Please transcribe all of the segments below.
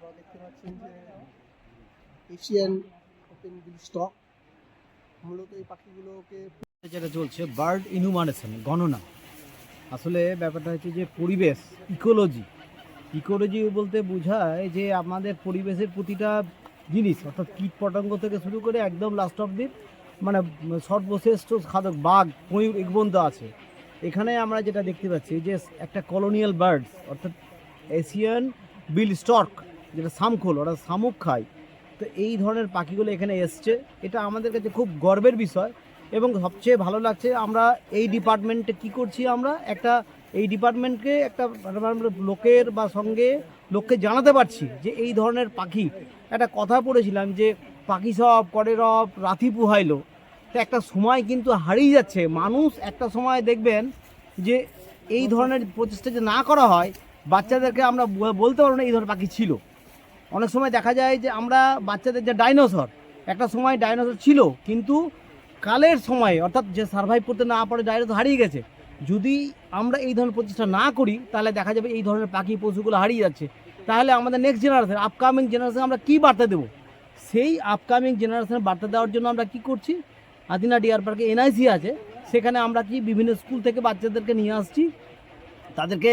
আপনারা দেখতে পাচ্ছেন যে এশিয়ান ওপেন বিল স্টক মূলত এই পাখিগুলোকে যেটা চলছে বার্ড ইনুমানেশন গণনা। আসলে ব্যাপারটা হচ্ছে যে পরিবেশ ইকোলজি ইকোলজি বলতে বোঝায় যে আমাদের পরিবেশের প্রতিটা জিনিস, অর্থাৎ কীট পতঙ্গ থেকে শুরু করে একদম লাস্ট অফ দিন মানে সর্বশ্রেষ্ঠ খাদক বাঘ, ময়ূর এগবন্ধ আছে। এখানে আমরা যেটা দেখতে পাচ্ছি যে একটা কলোনিয়াল বার্ডস অর্থাৎ এশিয়ান বিল স্টর্ক যেটা শামখোল ওরা শামুক খায় তো এই ধরনের পাখিগুলো এখানে এসছে। এটা আমাদের কাছে খুব গর্বের বিষয় এবং সবচেয়ে ভালো লাগছে আমরা এই ডিপার্টমেন্টে কি করছি আমরা? একটা এই ডিপার্টমেন্টকে একটা মানে লোকের বা সঙ্গে লোককে জানাতে পারছি যে এই ধরনের পাখি। একটা কথা পড়েছিলাম যে পাখি সব করে রব রাথি পুহাইলো। তো একটা সময় কিন্তু হারিয়ে যাচ্ছে। মানুষ একটা সময় দেখবেন যে এই ধরনের প্রচেষ্টা যে না করা হয়, বাচ্চাদেরকে আমরা বলতে পারব না এই ধরনের পাখি ছিল। অনেক সময় দেখা যায় যে আমরা বাচ্চাদের যে ডাইনোসর, একটা সময় ডাইনোসর ছিল, কিন্তু কালের সময়, অর্থাৎ যে সার্ভাইভ করতে না পারে ডাইনোসর হারিয়ে গেছে। যদি আমরা এই ধরনের প্রচেষ্টা না করি, তাহলে দেখা যাবে এই ধরনের পাখি পশুগুলো হারিয়ে যাচ্ছে। তাহলে আমাদের নেক্সট জেনারেশন আপকামিং জেনারেশন আমরা কী বার্তা দেবো? সেই আপকামিং জেনারেশনে বার্তা দেওয়ার জন্য আমরা কি করছি? আদিনা ডিয়ার পার্কে এনআইসি আছে। সেখানে আমরা কি বিভিন্ন স্কুল থেকে বাচ্চাদেরকে নিয়ে আসছি? তাদেরকে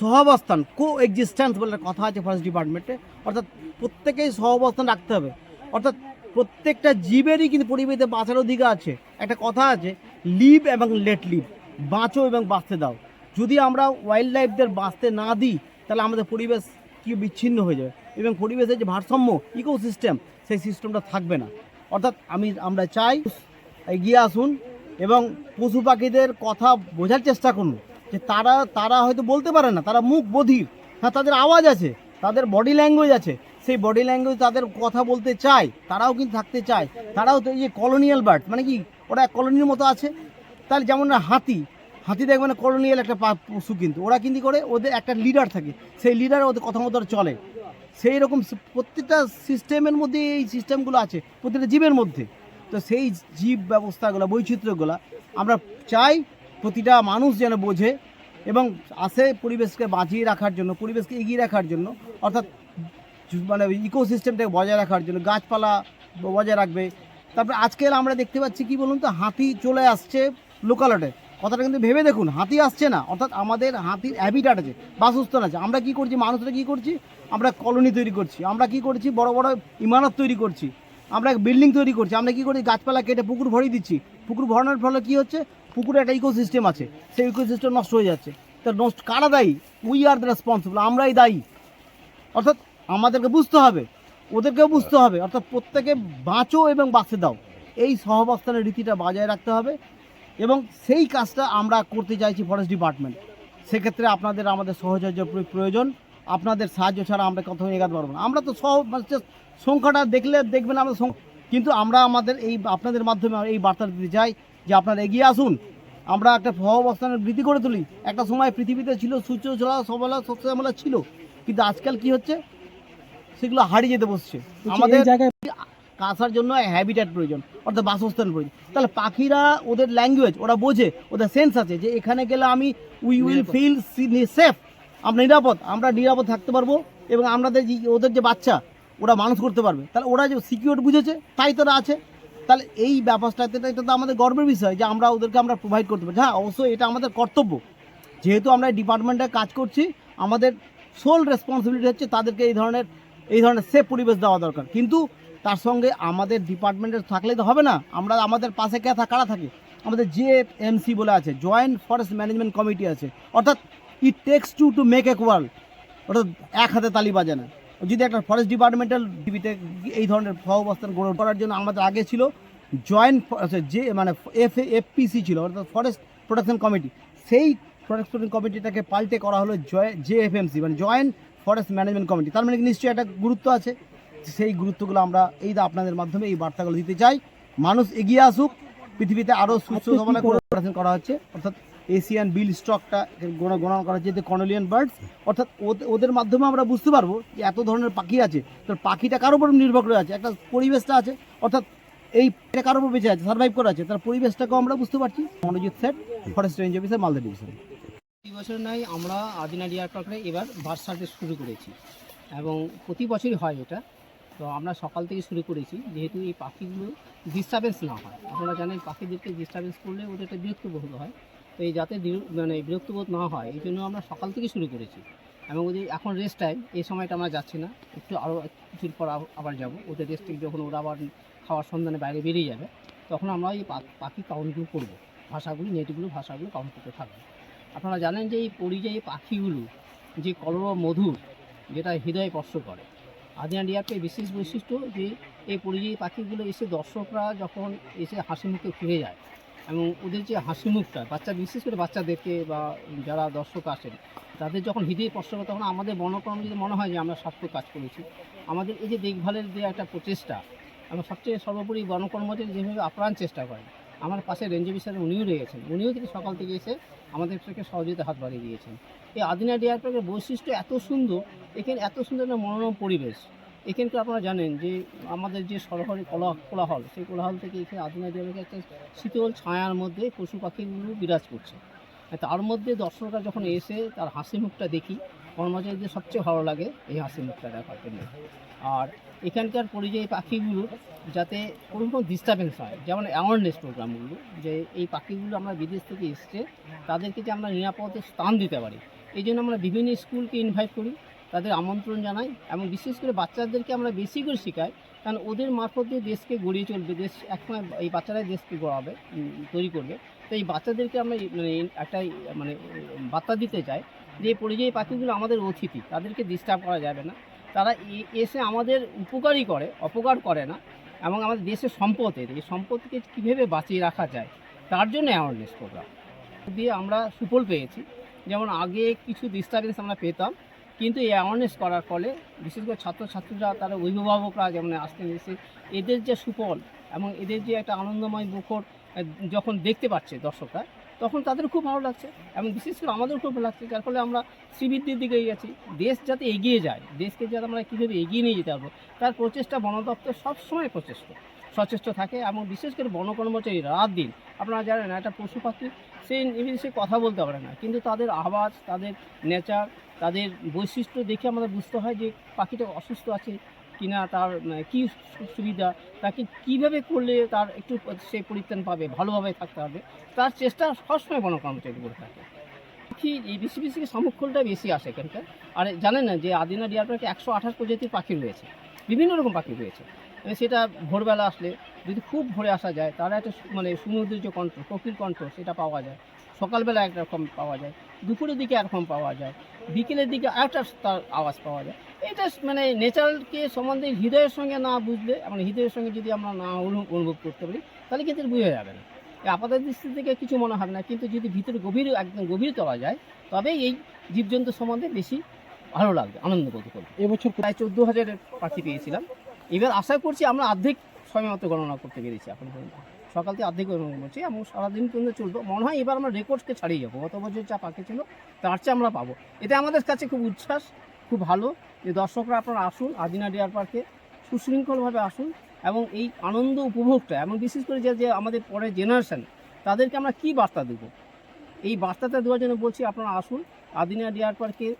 সহাবস্থান কো এক্সিস্ট্যান্স বলে একটা কথা আছে ফরেস্ট ডিপার্টমেন্টে অর্থাৎ প্রত্যেকেই সহাবস্থান রাখতে হবে। অর্থাৎ প্রত্যেকটা জীবেরই কিন্তু পরিবেশে বাঁচার অধিকার আছে। একটা কথা আছে লিভ এবং লেট লিভ বাঁচো এবং বাঁচতে দাও। যদি আমরা ওয়াইল্ড লাইফদের বাঁচতে না দিই, তাহলে আমাদের পরিবেশ কি বিচ্ছিন্ন হয়ে যাবে? এবং পরিবেশের যে ভারসাম্য ইকোসিস্টেম সেই সিস্টেমটা থাকবে না। অর্থাৎ আমি, আমরা চাই, এগিয়ে আসুন এবং পশু পাখিদের কথা বোঝার চেষ্টা করুন। যে তারা তারা হয়তো বলতে পারে না, তারা মুখ বধির। হ্যাঁ তাদের আওয়াজ আছে, তাদের বডি ল্যাঙ্গুয়েজ আছে। সেই বডি ল্যাঙ্গুয়েজ তাদের কথা বলতে চায়, তারাও কিন্তু থাকতে চায়। তারাও তো এই যে কলোনিয়াল বার্ড মানে কি, ওরা কলোনির মতো আছে। তাহলে যেমন না হাতি হাতি দেখবেন কলোনিয়াল একটা পশু কিন্তু। ওরা কিন্তু করে, ওদের একটা লিডার থাকে। সেই লিডার ওদের কথা মতো চলে। সেই রকম প্রত্যেকটা সিস্টেমের মধ্যে এই সিস্টেমগুলো আছে, প্রত্যেকটা জীবের মধ্যে। তো সেই জীব ব্যবস্থাগুলো, বৈচিত্র্যগুলো আমরা চাই প্রতিটা মানুষ যেন বোঝে এবং আসে পরিবেশকে বাঁচিয়ে রাখার জন্য, পরিবেশকে এগিয়ে রাখার জন্য, অর্থাৎ মানে ইকোসিস্টেমটাকে বজায় রাখার জন্য, গাছপালা বজায় রাখবে। তারপরে আজকাল আমরা দেখতে পাচ্ছি কি বলুন তো, হাতি চলে আসছে লোকালটে কথাটা কিন্তু ভেবে দেখুন, হাতি আসছে না, অর্থাৎ আমাদের হাতির হ্যাবিটাট আছে, বাসস্থান আছে। আমরা কি করছি, মানুষরা কি করছি? আমরা কলোনি তৈরি করছি, আমরা কি করছি, বড় বড় ইমারত তৈরি করছি। আমরা এক বিল্ডিং তৈরি করছি। আমরা কি করি? গাছপালা কেটে পুকুর ভরিয়ে দিচ্ছি। পুকুর ভরানোর ফলে কি হচ্ছে? পুকুরে একটা ইকোসিস্টেম আছে। সেই ইকোসিস্টেম নষ্ট হয়ে যাচ্ছে। তো নষ্ট কারা দায়ী? উই আর দ্য রেসপন্সিবল আমরাই দায়ী। অর্থাৎ আমাদেরকে বুঝতে হবে। ওদেরকেও বুঝতে হবে। অর্থাৎ প্রত্যেকে বাঁচো এবং বাঁচতে দাও। এই সহবস্থানের রীতিটা বজায় রাখতে হবে এবং সেই কাজটা আমরা করতে চাইছি ফরেস্ট ডিপার্টমেন্ট সেক্ষেত্রে আপনাদের আমাদের সহযোগ্য প্রয়োজন। আপনাদের সাহায্য ছাড়া আমরা কোথাও এগাতে পারব না। আমরা তো সহ মানে সংখ্যাটা দেখলে দেখবেন আমরা কিন্তু আমরা আমাদের এই আপনাদের মাধ্যমে এই বার্তা দিতে চাই যে আপনারা এগিয়ে আসুন। আমরা একটা সহাবস্থানের বৃদ্ধি করে তুলি। একটা সময় পৃথিবীতে ছিল সূর্য ছড়া সবলা সবসময় ছিল। কিন্তু আজকাল কি হচ্ছে? সেগুলো হারিয়ে যেতে বসছে। আমাদের জায়গায় কাঁসার জন্য হ্যাবিটেট প্রয়োজন অর্থাৎ বাসস্থান প্রয়োজন। তাহলে পাখিরা ওদের ল্যাঙ্গুয়েজ ওরা বোঝে ওদের সেন্স আছে যে এখানে গেলে আমি উই উইল ফিল সেফ আমরা নিরাপদ আমরা নিরাপদ থাকতে পারব এবং আমাদের যে ওদের যে বাচ্চা ওরা মানুষ করতে পারবে। তাহলে ওরা যে সিকিউর বুঝেছে, তাই তোরা আছে। তাহলে এই ব্যাপারটাতে এটা তো আমাদের গর্বের বিষয় যে আমরা ওদেরকে আমরা প্রোভাইড করতে পারি। হ্যাঁ অবশ্যই এটা আমাদের কর্তব্য। যেহেতু আমরা এই ডিপার্টমেন্টে কাজ করছি, আমাদের সোল রেসপন্সিবিলিটি হচ্ছে তাদেরকে এই ধরনের এই ধরনের সেফ পরিবেশ দেওয়া দরকার। কিন্তু তার সঙ্গে আমাদের ডিপার্টমেন্টের থাকলে তো হবে না। আমরা আমাদের পাশে কে কারা থাকে? আমাদের যে এমসি বলে আছে জয়েন্ট ফরেস্ট ম্যানেজমেন্ট কমিটি আছে। অর্থাৎ it takes two to make এক ওয়ার্ল্ড অর্থাৎ এক হাতে তালি বাজে না যদি একটা ফরেস্ট ডিপার্টমেন্টাল টিভিতে এই ধরনের সহাবস্থান গড়ে করার জন্য আমাদের আগে ছিল জয়েন্ট যে মানে এফ এফপিসি ছিল অর্থাৎ ফরেস্ট প্রোটেকশন কমিটি সেই ফরেস্ট প্রোটেকশন কমিটিটাকে পাল্টে করা হলো জয় জেএফএমসি মানে জয়েন্ট ফরেস্ট ম্যানেজমেন্ট কমিটি তার মানে নিশ্চয়ই একটা গুরুত্ব আছে? সেই গুরুত্বগুলো আমরা এই আপনাদের মাধ্যমে এই বার্তাগুলো দিতে চাই। মানুষ এগিয়ে আসুক পৃথিবীতে আরও সুস্থ অপারেশন করা হচ্ছে। অর্থাৎ এশিয়ান বিল স্টকটা গণনা করা হচ্ছে যে বার্ডস অর্থাৎ ওদে- ওদের মাধ্যমে আমরা বুঝতে পারব যে এত ধরনের পাখি আছে। তো পাখিটা কার উপর নির্ভর করে আছে? একটা পরিবেশটা আছে, অর্থাৎ এই এটা কার উপর বেঁচে আছে সার্ভাইভ করে আছে, তার পরিবেশটাকেও আমরা বুঝতে পারছি। Monojit set forest range officer Malda division প্রতি বছর নয়, আমরা আদিনা ডিয়ার পার্কে এবার বার্ড সার্ভিস শুরু করেছি, এবং প্রতি বছরই হয় এটা। তো আমরা সকাল থেকে শুরু করেছি, যেহেতু এই পাখিগুলো ডিস্টার্বেন্স না হয়। আপনারা জানেন, পাখিদেরকে ডিস্টারবেন্স করলে ওদের একটা বিরক্তবোধ হয়। এই যাতে মানে বিরক্তবোধ না হয়, এই জন্য আমরা সকাল থেকে শুরু করেছি। এবং ওদের এখন রেস্ট টাইম এই সময়টা আমরা যাচ্ছি না, একটু আরও কিছুর পর আবার যাব। ওদের রেস্ট যখন ওরা আবার খাওয়ার সন্ধানে বাইরে বেরিয়ে যাবে, তখন আমরা এই পাখি কাউন্টগুলো করব। ভাষাগুলি, নেটগুলো ভাষাগুলো কাউন্ট করতে থাকব। আপনারা জানেন যে এই পরিযায়ী পাখিগুলো যে কলর মধুর, যেটা হৃদয় স্পর্শ করে আদিনা ডিয়ারটের বিশেষ বৈশিষ্ট্য যে এই পরিযায়ী পাখিগুলো এসে দর্শকরা যখন এসে হাসি মুখে ফিরে যায় এবং ওদের যে হাসি মুখটা বাচ্চা, বিশেষ করে বাচ্চাদেরকে বা যারা দর্শক আসেন, তাদের যখন হৃদয় স্পর্শ করে, তখন আমাদের বনকর্ম যদি মনে হয় যে আমরা সার্থক কাজ করেছি, আমাদের এই যে দেখভালের যে একটা প্রচেষ্টা এবং সবচেয়ে সর্বোপরি বনকর্মচারী যেভাবে আপ্রাণ চেষ্টা করেন, আমার পাশে রেঞ্জ অফিসার উনিও রয়েছেন, উনিও কিন্তু সকাল থেকে এসে আমাদের থেকে সহযোগিতা হাত বাড়িয়ে দিয়েছেন। এই আদিনা ডিয়ার পার্কের বৈশিষ্ট্য এত সুন্দর, এখানে এত সুন্দর একটা মনোরম পরিবেশ এখানকার আপনারা জানেন যে আমাদের যে সরকারি কোলা কোলাহল, সেই কোলাহল থেকে এখানে আদিনা ডিয়ার একটা শীতল ছায়ার মধ্যে পশু পাখিগুলো বিরাজ করছে। তার মধ্যে দর্শকরা যখন এসে তার হাসি মুখটা দেখি, কর্মচারীদের সবচেয়ে ভালো লাগে এই হাসি মুখটা দেখার জন্য। আর এখানকার পরিযায়ী পাখিগুলো যাতে কোনো কোনো ডিস্টারবেন্স হয়, যেমন অ্যাওয়ারনেস প্রোগ্রামগুলো যে এই পাখিগুলো আমরা বিদেশ থেকে এসছে, তাদেরকে যে আমরা নিরাপদে স্থান দিতে পারি, এই জন্য আমরা বিভিন্ন স্কুলকে ইনভাইট করি। তাদের আমন্ত্রণ জানাই এবং বিশেষ করে বাচ্চাদেরকে আমরা বেশি করে শেখাই, কারণ ওদের মারফত দিয়ে দেশকে গড়িয়ে চলবে, দেশ একসময় এই বাচ্চারাই দেশকে গড়াবে তৈরি করবে। তো এই বাচ্চাদেরকে আমরা মানে একটা মানে বার্তা দিতে চাই যে পরিযায়ী পাখিগুলো আমাদের অতিথি, তাদেরকে ডিস্টার্ব করা যাবে না। তারা এসে আমাদের উপকারই করে, অপকার করে না, এবং আমাদের দেশের সম্পদের, এই সম্পদকে কীভাবে বাঁচিয়ে রাখা যায়, তার জন্য অ্যাওয়ারনেস প্রোগ্রাম দিয়ে আমরা সুফল পেয়েছি। যেমন আগে কিছু ডিস্টারবেন্স আমরা পেতাম কিন্তু এই অ্যাওয়ারনেস করার ফলে বিশেষ করে ছাত্রছাত্রীরা, তারা অভিভাবকরা যেমন আসতে এসে এদের যে সুফল এবং এদের যে একটা আনন্দময় মুখর যখন দেখতে পাচ্ছে দর্শকরা, তখন তাদের খুব ভালো লাগছে এবং বিশেষ করে আমাদের খুব ভালো লাগছে, যার ফলে আমরা শ্রীবৃদ্ধির দিকে গেছি দেশ যাতে এগিয়ে যায়, দেশকে যাতে আমরা কীভাবে এগিয়ে নিয়ে যেতে পারব, তার প্রচেষ্টা বন দপ্তর সবসময় প্রচেষ্টা। সচেষ্ট থাকে এবং বিশেষ করে বনকর্মচারী রাত দিন। আপনারা জানেন একটা পশু পাখি সে ইংলিশে কথা বলতে পারে না। কিন্তু তাদের আওয়াজ তাদের নেচার তাদের বৈশিষ্ট্য দেখে আমাদের বুঝতে হয় যে পাখিটা অসুস্থ আছে কিনা তার উম, কি সু- সুবিধা তাকে কীভাবে করলে তার একটু সে পরিত্রাণ পাবে ভালোভাবে থাকতে হবে। তার চেষ্টা সবসময় বনকর্মচারী করে থাকে। পাখি এই বেশি বেশি সামুক্ষলটা বেশি আসে এখানকার। আর জানেন না যে আদিনা ডিয়ার পার্কে একশো আঠাশ প্রজাতির পাখি রয়েছে। বিভিন্ন রকম পাখি রয়েছে। মানে সেটা ভোরবেলা আসলে যদি খুব ভোরে আসা যায় তাহলে একটা মানে সমুদ্রের যে কণ্ঠ প্রকৃতির কণ্ঠ সেটা পাওয়া যায়। সকালবেলা একরকম পাওয়া যায়। দুপুরের দিকে একরকম পাওয়া যায়। বিকেলের দিকে আরেকটা তার আওয়াজ পাওয়া যায়। এটা মানে নেচারকে সম্বন্ধে হৃদয়ের সঙ্গে না বুঝলে মানে হৃদয়ের সঙ্গে যদি আমরা না অনু- অনুভব করতে পারি তাহলে কিন্তু বোঝা যাবে না। এই আপাতত দৃষ্টি থেকে কিছু মনে হবে না কিন্তু যদি ভিতরে গভীর একদম গভীর তোলা যায় তবে এই জীবজন্তু সম্বন্ধে বেশি ভালো লাগবে আনন্দ বোধ করবে। এবছর প্রায় চোদ্দ হাজারের পাখি পেয়েছিলাম। এবার আশা করছি আমরা অর্ধেক সময় মতো গণনা করতে পেরেছি এখন পর্যন্ত। সকাল থেকে অর্ধেক গণনা করছি, এবং সারাদিন পর্যন্ত চলবো। মনে হয় এবার আমরা রেকর্ডকে ছাড়িয়ে যাব। গত বছর যা পাখি ছিল, তার চেয়ে আমরা পাবো। এটা আমাদের কাছে খুব উচ্ছ্বাস, খুব ভালো যে দর্শকরা আপনারা আসুন, আদিনা ডিয়ার পার্কে সুশৃঙ্খলভাবে আসুন, এবং এই আনন্দ উপভোগটা, এবং বিশেষ করে যে যে আমাদের পরের জেনারেশান, তাদেরকে আমরা কি বার্তা দেবো? এই বার্তাটা দেওয়ার জন্য বলছি আপনারা আসুন, আদিনা ডিয়ার পার্কের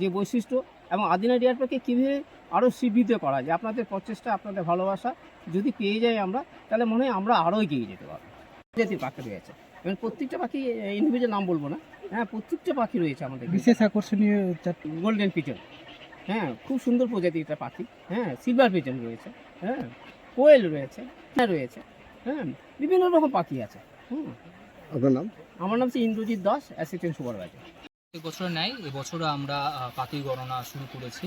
যে বৈশিষ্ট্য এবং আদিনা ডিয়ার পার্কে কীভাবে আরও শিবিত করা যায়? আপনাদের প্রচেষ্টা আপনাদের ভালোবাসা যদি পেয়ে যাই আমরা তাহলে মনে হয় আমরা আরও এগিয়ে যেতে পারব। প্রজাতির পাখি রয়েছে। এবং প্রত্যেকটা পাখি ইন্ডিভিজুয়াল নাম বলব না হ্যাঁ প্রত্যেকটা পাখি রয়েছে আমাদের বিশেষ আকর্ষণীয় গোল্ডেন পিজন হ্যাঁ খুব সুন্দর প্রজাতির একটা পাখি হ্যাঁ সিলভার পিজন রয়েছে হ্যাঁ কোয়েল রয়েছে হ্যাঁ রয়েছে হ্যাঁ বিভিন্ন রকম পাখি আছে হুম। আপনার নাম? আমার নাম হচ্ছে ইন্দ্রজিৎ দাস অ্যাসিস্ট্যান্ট সুপারভাইজার এবছর নেয় এবছরও আমরা পাখি গণনা শুরু করেছি।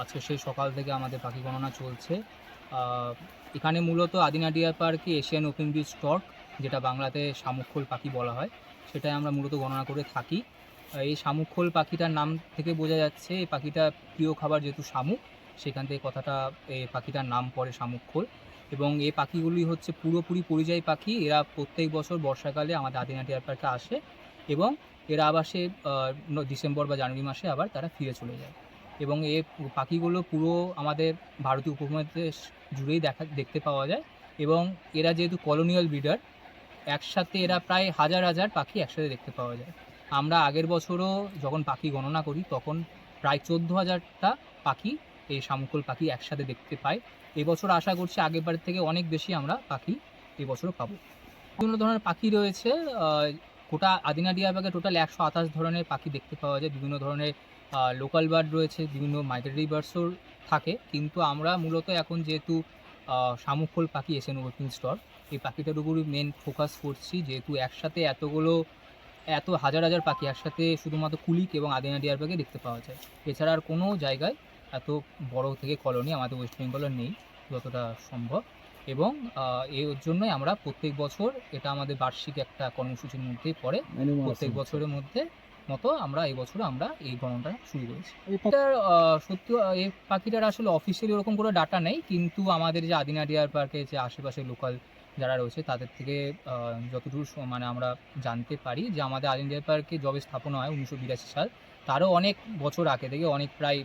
আজকে সেই সকাল থেকে আমাদের পাখি গণনা চলছে। এখানে মূলত আদিনা ডিয়ার পার্কে, এশিয়ান ওপেন বিচ স্টক যেটা বাংলাতে শামুকখোল পাখি বলা হয়, সেটাই আমরা মূলত গণনা করে থাকি। এই শামুকখোল পাখিটার নাম থেকে বোঝা যাচ্ছে, এই পাখিটা প্রিয় খাবার যেহেতু শামুক, সেখান থেকে কথাটা এই পাখিটার নাম পড়ে শামুকখোল। এবং এই পাখিগুলি হচ্ছে পুরোপুরি পরিযায়ী পাখি, এরা প্রত্যেক বছর বর্ষাকালে আমাদের আদিনা ডিয়ার পার্কে আসে। এবং এরা আবার সে ডিসেম্বর বা জানুয়ারি মাসে আবার তারা ফিরে চলে যায়। এবং এই পাখিগুলো পুরো আমাদের ভারতীয় উপমহাদেশ জুড়েই দেখা, দেখতে পাওয়া যায়। এবং এরা যেহেতু কলোনিয়াল ব্রিডার একসাথে এরা প্রায় হাজার হাজার পাখি একসাথে দেখতে পাওয়া যায়। আমরা আগের বছরও যখন পাখি গণনা করি, তখন প্রায় চোদ্দ হাজারটা পাখি, এই শামুকল পাখি একসাথে দেখতে পাই। এবছর আশা করছি আগেরবার থেকে অনেক বেশি আমরা পাখি এবছরও পাবো। বিভিন্ন ধরনের পাখি রয়েছে গোটা আদিনা ডিয়াবাগে টোটাল একশো আঠাশ ধরনের পাখি দেখতে পাওয়া যায়। বিভিন্ন ধরনের লোকাল বার্ড রয়েছে বিভিন্ন মাইগ্রেটরি বার্ডসও থাকে। কিন্তু আমরা মূলত এখন যেহেতু আহ, শামুকখোল পাখি এসেন ওয়েটিং স্টর এই পাখিটার উপরই মেন ফোকাস করছি। যেহেতু একসাথে এতগুলো এত হাজার হাজার পাখি একসাথে শুধুমাত্র কুলিক এবং আদিনা ডিয়ার পাখি দেখতে পাওয়া যায়। এছাড়া আর কোনো জায়গায় এত বড় থেকে কলোনি আমাদের ওয়েস্ট বেঙ্গলে নেই যতটা সম্ভব। এবং এর জন্যই আমরা প্রত্যেক বছর এটা আমাদের বার্ষিক একটা কর্মসূচির মধ্যেই পড়ে। প্রত্যেক বছরের মধ্যে মতো আমরা এই বছর আমরা এই গণনাটা শুরু করেছি। আহ, সত্যি এই পাখিটার আসলে অফিসিয়ালি ওরকম কোনো ডাটা নেই কিন্তু আমাদের যে আদিনা ডিয়ার পার্কে যে আশেপাশে লোকাল যারা রয়েছে তাদের থেকে যতদূর মানে আমরা জানতে পারি যে আমাদের আদিনা ডিয়ার পার্কে যবে স্থাপনা হয় উনিশশো বিরাশি সাল তারও অনেক বছর আগে থেকে অনেক প্রায়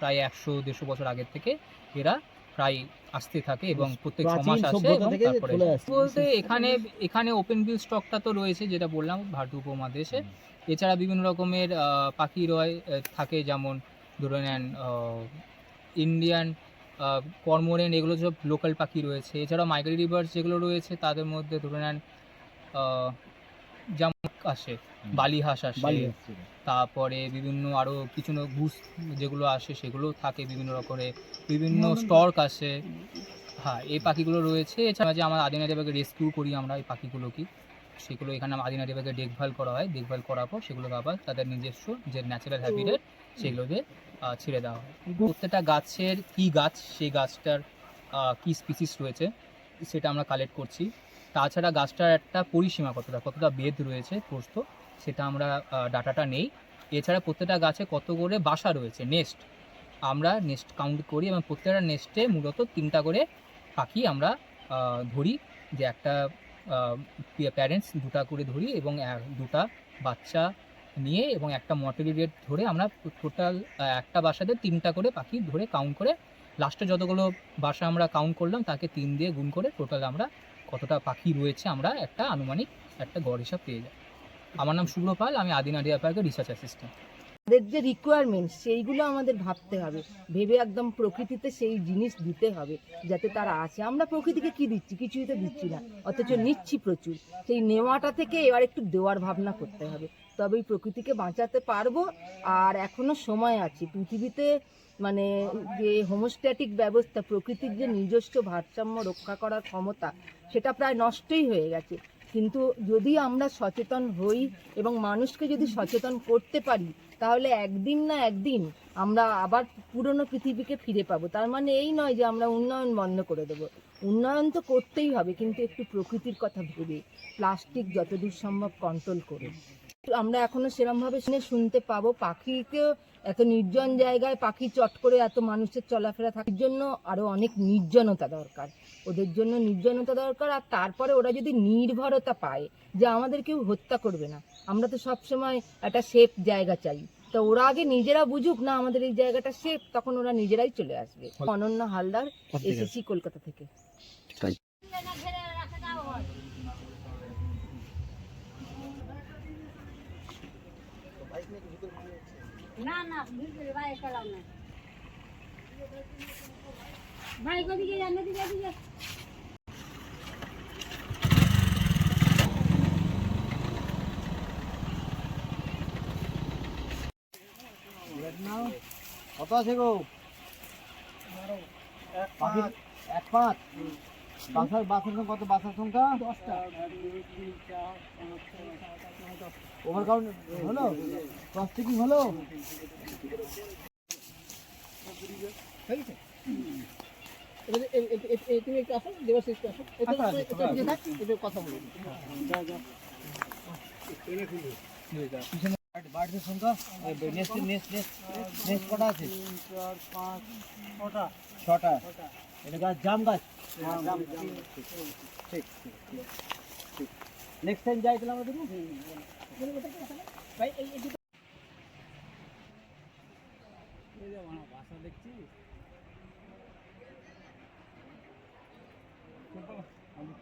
প্রায় একশো দেড়শো বছর আগের থেকে এরা প্রায় আসতে থাকে এবং প্রত্যেক ছ মাস আসে তারপরে বলতে এখানে এখানে ওপেন বিল স্টকটা তো রয়েছে যেটা বললাম ভারতীয় উপমহাদেশে। এছাড়া বিভিন্ন রকমের পাখি রয় থাকে যেমন ধরে নেন ইন্ডিয়ান কর্মরেন এগুলো সব লোকাল পাখি রয়েছে। এছাড়াও মাইগ্রেটরি বার্ডস যেগুলো রয়েছে তাদের মধ্যে ধরে নেন যেমন আসে বালি হাঁস আসে তারপরে বিভিন্ন আরও কিছু না ঘুষ যেগুলো আসে সেগুলো থাকে বিভিন্ন রকমের বিভিন্ন স্টর্ক আসে। হ্যাঁ এই পাখিগুলো রয়েছে। এছাড়া যে আমরা আদিনা দেবাকে রেস্কিউ করি আমরা এই পাখিগুলোকে সেগুলো এখানে আদিনা দেবাকে দেখভাল করা হয়। দেখভাল করার পর সেগুলোকে আবার তাদের নিজস্ব যে ন্যাচারাল হ্যাবিটেট সেগুলোকে ছেড়ে দেওয়া হয়। প্রত্যেকটা গাছের কি গাছ সেই গাছটার আহ, কি স্পিসিস রয়েছে সেটা আমরা কালেক্ট করছি। তাছাড়া গাছটার একটা পরিসীমা কতটা কতটা বেদ রয়েছে প্রস্থ, সেটা আমরা ডাটাটা নেই। এছাড়া প্রত্যেকটা গাছে কত করে বাসা রয়েছে নেস্ট আমরা নেস্ট কাউন্ট করি এবং প্রত্যেকটা নেস্টে মূলত তিনটা করে পাখি আমরা ধরি। যে একটা প্যারেন্টস দুটা করে ধরি এবং দুটা বাচ্চা নিয়ে এবং একটা মর্টালি রেট ধরে আমরা টোটাল একটা বাসাতে তিনটা করে পাখি ধরে কাউন্ট করে। লাস্টে যতগুলো বাসা আমরা কাউন্ট করলাম, তাকে তিন দিয়ে গুণ করে টোটাল আমরা কতটা পাখি রয়েছে আমরা একটা আনুমানিক একটা গড় হিসাব পেয়ে যাই। আমার নাম শুভ্র পাল, আমি আদিনা ডিয়া পার্কের রিসার্চ অ্যাসিস্ট্যান্ট তাদের যে রিকোয়ারমেন্ট সেইগুলো আমাদের ভাবতে হবে। ভেবে একদম প্রকৃতিতে সেই জিনিস দিতে হবে, যাতে তারা আসে। আমরা প্রকৃতিকে কি দিচ্ছি? কিছুই তো দিচ্ছি না, অথচ নিচ্ছি প্রচুর। সেই নেওয়াটা থেকে এবার একটু দেওয়ার ভাবনা করতে হবে। তবেই প্রকৃতিকে বাঁচাতে পারব, আর এখনও সময় আছে। পৃথিবীতে মানে যে হোমোস্ট্যাটিক ব্যবস্থা, প্রকৃতির যে নিজস্ব ভারসাম্য রক্ষা করার ক্ষমতা সেটা প্রায় নষ্টই হয়ে গেছে। কিন্তু যদি আমরা সচেতন হই এবং মানুষকে যদি সচেতন করতে পারি, তাহলে একদিন না একদিন আমরা আবার পুরনো পৃথিবীকে ফিরে পাবো। তার মানে এই নয় যে আমরা উন্নয়ন বন্ধ করে দেবো। উন্নয়ন তো করতেই হবে, কিন্তু একটু প্রকৃতির কথা ভেবে প্লাস্টিক যতদূর সম্ভব কন্ট্রোল করে। আমরা এখনও সেরমভাবে শুনে শুনতে পাবো, পাখিকেও এত নির্জন জায়গায় পাখি চট করে এত মানুষের চলাফেরা থাকার জন্য আরও অনেক নির্জনতা দরকার। ওদের জন্য নির্জনতা দরকার আর তারপরে ওরা যদি নির্ভরতা পায় যে আমাদের কেউ হত্যা করবে না আমরা তো সবসময় একটা সেফ জায়গা চাই। তা ওরা আগে নিজেরা বুঝুক না আমাদের এই জায়গাটা সেফ তখন ওরা নিজেরাই চলে আসবে। অনন্য হালদার এসেছি কলকাতা থেকে। না না ভিতরে বাইরে চালাও না। ভাই এদিকে কত আছে গো। এক পাঁচ বাসার বাসার সংখ্যা কত বাসার সংখ্যা দশটা ওভার কাউন্ট হলো ক্রস চেকিং হলো তুমি একটু আসো দেবাশিস আসো এটা- আচ্ছা, থাক, এটা কথা বলুন বার্ডের সংখ্যা নেক্সট নেক্সট নেক্সট নেক্সট কটা আছে ছটা ছটা এটা গাছ জাম গাছ ঠিক ঠিক নেক্সট টাইম যাই তাহলে আমরা ভাই এই এই বাসা দেখছি আমি